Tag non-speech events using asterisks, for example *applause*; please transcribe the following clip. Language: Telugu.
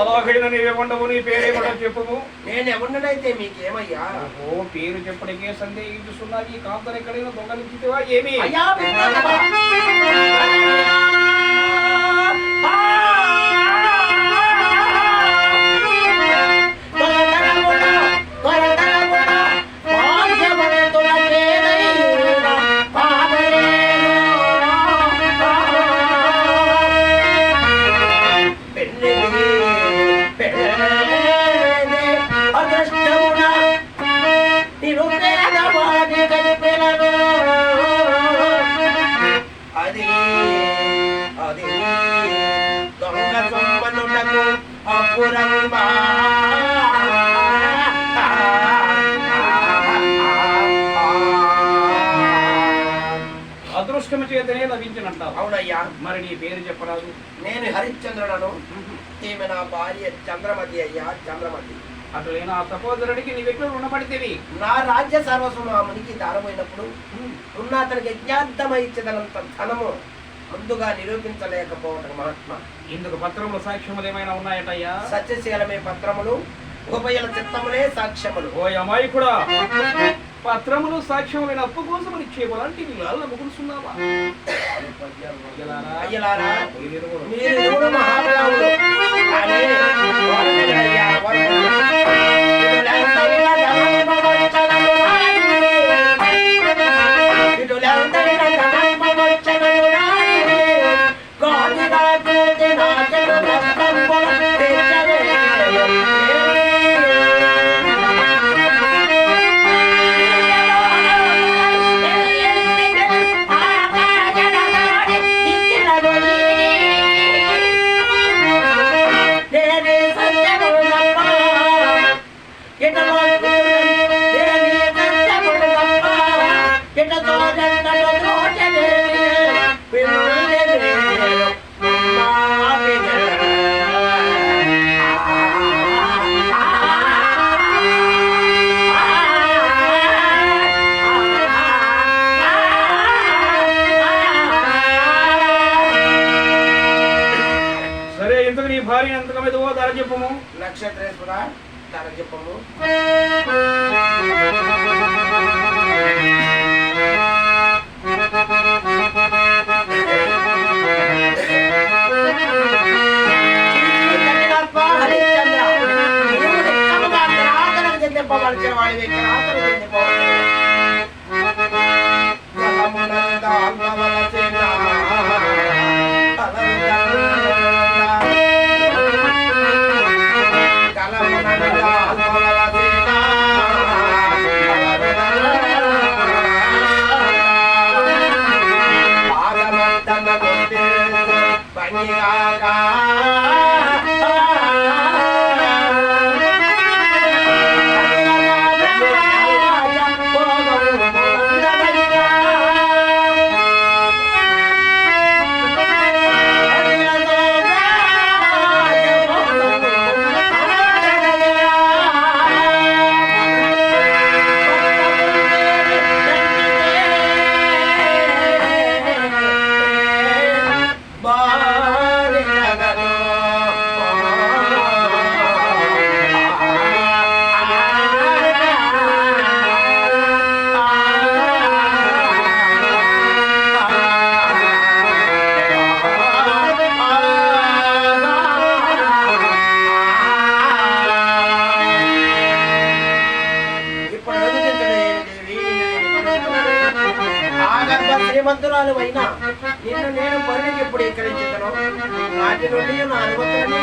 అలాగైనా నీవేమండవు నీ పేరేమంటో *laughs* చెప్పుము. నేను ఎవరినైతే మీకేమయ్యా? ఓ పేరు చెప్పడికే సందేహిస్తున్నా ఈ కాంతను ఎక్కడైనా దొంగలించితేవా ఏమి? అయ్యా అదృష్టము చేతనే లభించినంటావు అవునయ్యా. మరి నీ పేరు చెప్పరాదు. నేను హరిశ్చంద్రుడను. ఈమె నా భార్య చంద్రమతి అయ్యా చంద్రమతి. అటులైన ఆ తపోధరుడికి నీవెట్లు రుణపడితేవి. నా రాజ్య సర్వస్వం ఆ మునికి దారమైనప్పుడు ఉన్న అతనికి యజ్ఞార్థమై ఇచ్చదనంత ధనము ముందుగా నిరూపించలేకపోవటం మహాత్మ. ఇందుకు పత్రములు సాక్ష్యములు ఏమైనా ఉన్నాయటయ్యా? సత్యశీలమే పత్రములు ఉభయల చిత్తములే సాక్ష్యములు. ఓ అమాయకుడా! పత్రములు సాక్ష్యములైన అప్పు కోసం ఇచ్చేవు అలాంటి నీ వాళ్ళ ముగులుస్తున్నావా అయ్యలారా మీరు ఇరువురు మహాభావులు ఎంతకు మీదవో ధర చెప్పము. నక్షత్రేశ్వర ధర చెప్పము. आका పంతురాలు అయినా నిన్ను నేను బరువుకి ఎప్పుడు ఎక్కడించగలను నాటి నుండి నా అనుమతులనే